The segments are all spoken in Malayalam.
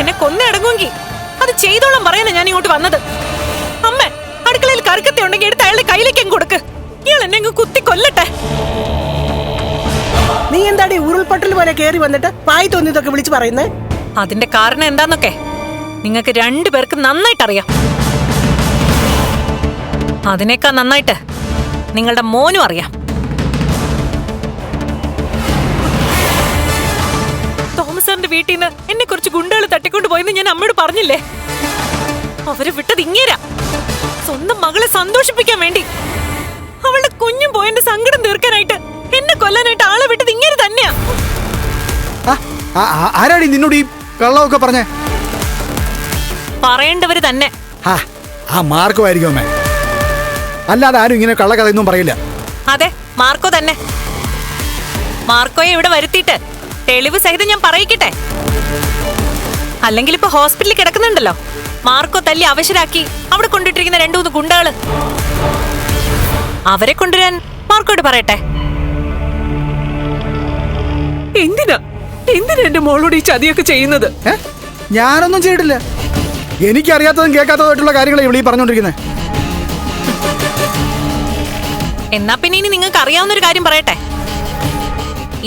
എന്നെ കൊന്നടങ്ങുമെങ്കിൽ അത് ചെയ്തോളം പറയാനാ ഞാൻ ഇങ്ങോട്ട് വന്നത്. അമ്മ അടുക്കളയിൽ കറുക്കത്തെ ഉണ്ടെങ്കിൽ എടുത്ത് അയാളുടെ കയ്യിലേക്ക് കൊടുക്ക്. ഇയാൾ എന്നെ അങ്ങ് കുത്തി കൊല്ലട്ടെ. നീ എന്താടി ഉരുൾപൊട്ടൽ പോലെ കേറി വന്നിട്ട് പായി തോന്നിയതൊക്കെ വിളിച്ചു പറയുന്നേ? അതിന്റെ കാരണം എന്താന്നൊക്കെ നിങ്ങൾക്ക് രണ്ടുപേർക്ക് നന്നായിട്ട് അറിയാം അതിനേക്കാ നന്നായിട്ട് നിങ്ങളുടെ മോനും അറിയാം. തോമസ് സാറിന്റെ വീട്ടിൽ നിന്ന് എന്നെ കുറച്ച് ഗുണ്ടകൾ തട്ടിക്കൊണ്ട് പോയെന്ന് ഞാൻ അമ്മയോട് പറഞ്ഞില്ലേ? അവരെ വിട്ടത് ഇങ്ങേരാ. സ്വന്തം മകളെ സന്തോഷിപ്പിക്കാൻ വേണ്ടി. അവളുടെ കുഞ്ഞും പോയന്റെ സങ്കടം തീർക്കാനായിട്ട് എന്നെ കൊല്ലാനായിട്ട് ആളെ വിട്ടത് ഇങ്ങനെ തന്നെയാ. ആരാടി നിന്നോട് ഈ കള്ളമൊക്കെ പറഞ്ഞേ? പറയേണ്ടവര് തന്നെ. ആ ആ മാർക്കുമായിരിക്കും അമ്മേ. അല്ലാതെ ആരും ഇങ്ങനെ കള്ളക്കഥയൊന്നും പറയില്ല. അതെ മാർക്കോ തന്നെ. മാർക്കോയെ ഇവിടെ വരുത്തിയിട്ട് തെളിവ് സഹിതം ഞാൻ പറയിക്കട്ടെ. അല്ലെങ്കിൽ ഇപ്പൊ ഹോസ്പിറ്റലിൽ കിടക്കുന്നുണ്ടല്ലോ. മാർക്കോ തല്ലി അവശരാക്കി അവിടെ കൊണ്ടിട്ടിരിക്കുന്ന രണ്ടു മൂന്ന് ഗുണ്ടകൾ. അവരെ കൊണ്ടുവരാൻ മാർക്കോട് പറയട്ടെ. എന്തിനാ? എന്തിനാ എന്റെ മോളോട് ഈ ചതിയൊക്കെ ചെയ്യുന്നത്? ഏ? ഞാനൊന്നും ചെയ്തിട്ടില്ല. എനിക്കറിയാത്തതും കേൾക്കാത്തതായിട്ടുള്ള കാര്യങ്ങളെ ഇവിടെ ഈ പറഞ്ഞുകൊണ്ടിരിക്കുന്നത് എന്നാ പിന്നെ ഇനി നിങ്ങൾക്ക് അറിയാവുന്ന ഒരു കാര്യം പറയട്ടെ.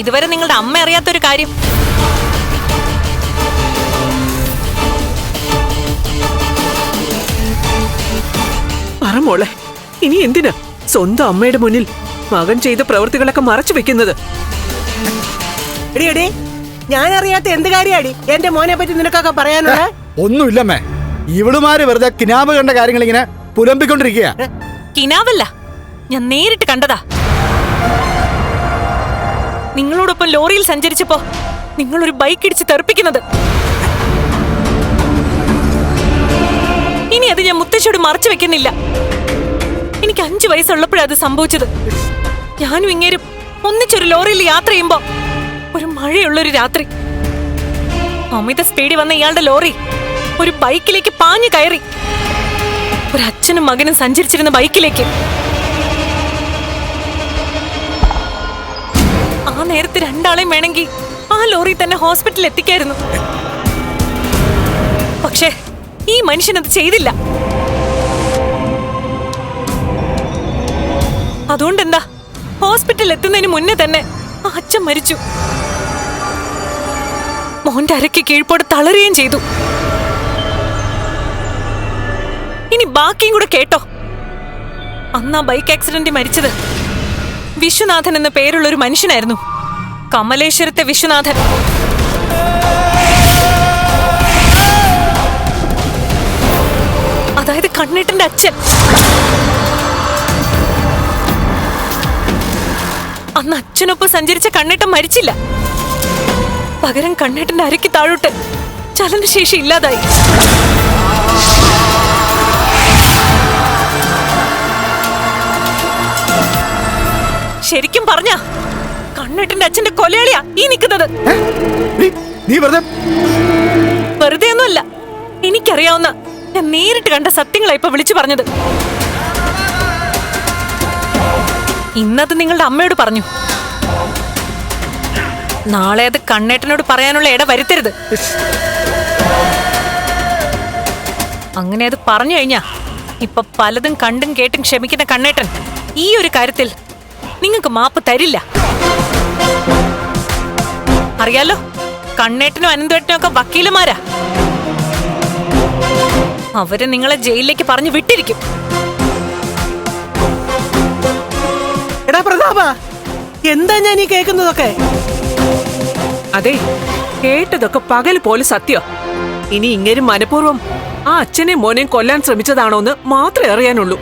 ഇതുവരെ നിങ്ങളുടെ അമ്മ അറിയാത്ത ഒരു കാര്യം. പറ മോളെ. ഇനി എന്തിനാ? സ്വന്തം അമ്മയുടെ മുന്നിൽ മകൻ ചെയ്ത പ്രവൃത്തികളൊക്കെ മറച്ചു വെക്കുന്നത്? എടി എടി ഞാൻ അറിയാത്ത എന്ത് കാര്യാടി? എന്റെ മോനെ പറ്റി നിനക്കൊക്കെ പറയാനുള്ള ഒന്നുമില്ലമ്മേ ഇവളുമാര് വെറുതെ കിനാവ് കണ്ട കാര്യങ്ങൾ ഇങ്ങനെ പുലമ്പിക്കൊണ്ടിരിക്കുക കിനാവല്ല. ഞാൻ നേരിട്ട് കണ്ടതാ. നിങ്ങളോടൊപ്പം ലോറിയിൽ സഞ്ചരിച്ചപ്പോ നിങ്ങളൊരു ബൈക്ക് ഇടിച്ച് തെറിപ്പിക്കുന്നത്. ഇനി അത് ഞാൻ മുത്തശ്ശിയോട് മറച്ചു വെക്കുന്നില്ല. എനിക്ക് അഞ്ചു വയസ്സുള്ളപ്പോഴാണ് അത് സംഭവിച്ചത്. ഞാനും ഇങ്ങേരും ഒന്നിച്ചൊരു ലോറിയിൽ യാത്ര ചെയ്യുമ്പോ ഒരു മഴയുള്ളൊരു രാത്രി. അമിത സ്പീഡിൽ വന്ന ഇയാളുടെ ലോറി ഒരു ബൈക്കിലേക്ക് പാഞ്ഞു കയറി. ഒരു അച്ഛനും മകനും സഞ്ചരിച്ചിരുന്ന ബൈക്കിലേക്ക്. ആ നേരത്തെ രണ്ടാളെയും വേണമെങ്കിൽ ആ ലോറി തന്നെ ഹോസ്പിറ്റലിൽ എത്തിക്കായിരുന്നു. പക്ഷേ ഈ മനുഷ്യൻ അത് ചെയ്തില്ല. അതുകൊണ്ട് എന്താ ഹോസ്പിറ്റലിൽ എത്തുന്നതിന് മുന്നേ തന്നെ അച്ഛൻ മരിച്ചു. മോന്റെ അരയ്ക്ക് കീഴ്പോട് തളരുകയും ചെയ്തു. ഇനി ബാക്കിയും കൂടെ കേട്ടോ. അന്ന് ആ ബൈക്ക് ആക്സിഡന്റിൽ മരിച്ചത് വിശ്വനാഥൻ എന്ന പേരുള്ള ഒരു മനുഷ്യനായിരുന്നു. കമലേശ്വരത്തെ വിശ്വനാഥൻ. അതായത് കണ്ണേട്ടന്റെ അച്ഛൻ. അന്ന് അച്ഛനൊപ്പം സഞ്ചരിച്ച കണ്ണേട്ടൻ മരിച്ചില്ല. പകരം കണ്ണേട്ടന്റെ അരയ്ക്ക് താഴോട്ട് ചലനശേഷി ഇല്ലാതായി. ശരിക്കും പറഞ്ഞ കണ്ണേട്ടന്റെ അച്ഛന്റെ കൊലയാളിയാ ഈ നിൽക്കുന്നത്. വെറുതെ ഒന്നുമല്ല എനിക്കറിയാവുന്ന ഞാൻ നേരിട്ട് കണ്ട സത്യങ്ങളാ ഇപ്പൊ വിളിച്ചു പറഞ്ഞത്. ഇന്നത് നിങ്ങളുടെ അമ്മയോട് പറഞ്ഞു. നാളെ അത് കണ്ണേട്ടനോട് പറയാനുള്ള ഇട വരുത്തരുത്. അങ്ങനെ അത് പറഞ്ഞു കഴിഞ്ഞാ ഇപ്പൊ പലതും കണ്ടും കേട്ടും ക്ഷമിക്കുന്ന കണ്ണേട്ടൻ ഈ ഒരു കാര്യത്തിൽ നിങ്ങൾക്ക് മാപ്പ് തരില്ല. അറിയാലോ? കണ്ണേട്ടനും അനന്തേട്ടനും ഒക്കെ വക്കീലന്മാരാ. അവർ നിങ്ങളെ ജയിലിലേക്ക് പറഞ്ഞു വിട്ടിരിക്കും. എടാ പ്രതാപ എന്താ ഞാൻ ഈ കേൾക്കുന്നതൊക്കെ അതെ കേട്ടതൊക്കെ പകൽ പോലെ സത്യ. ഇനി ഇങ്ങനെ മനഃപൂർവം ആ അച്ഛനെയും മോനെയും കൊല്ലാൻ ശ്രമിച്ചതാണോ എന്ന് മാത്രമേ അറിയാനുള്ളൂ.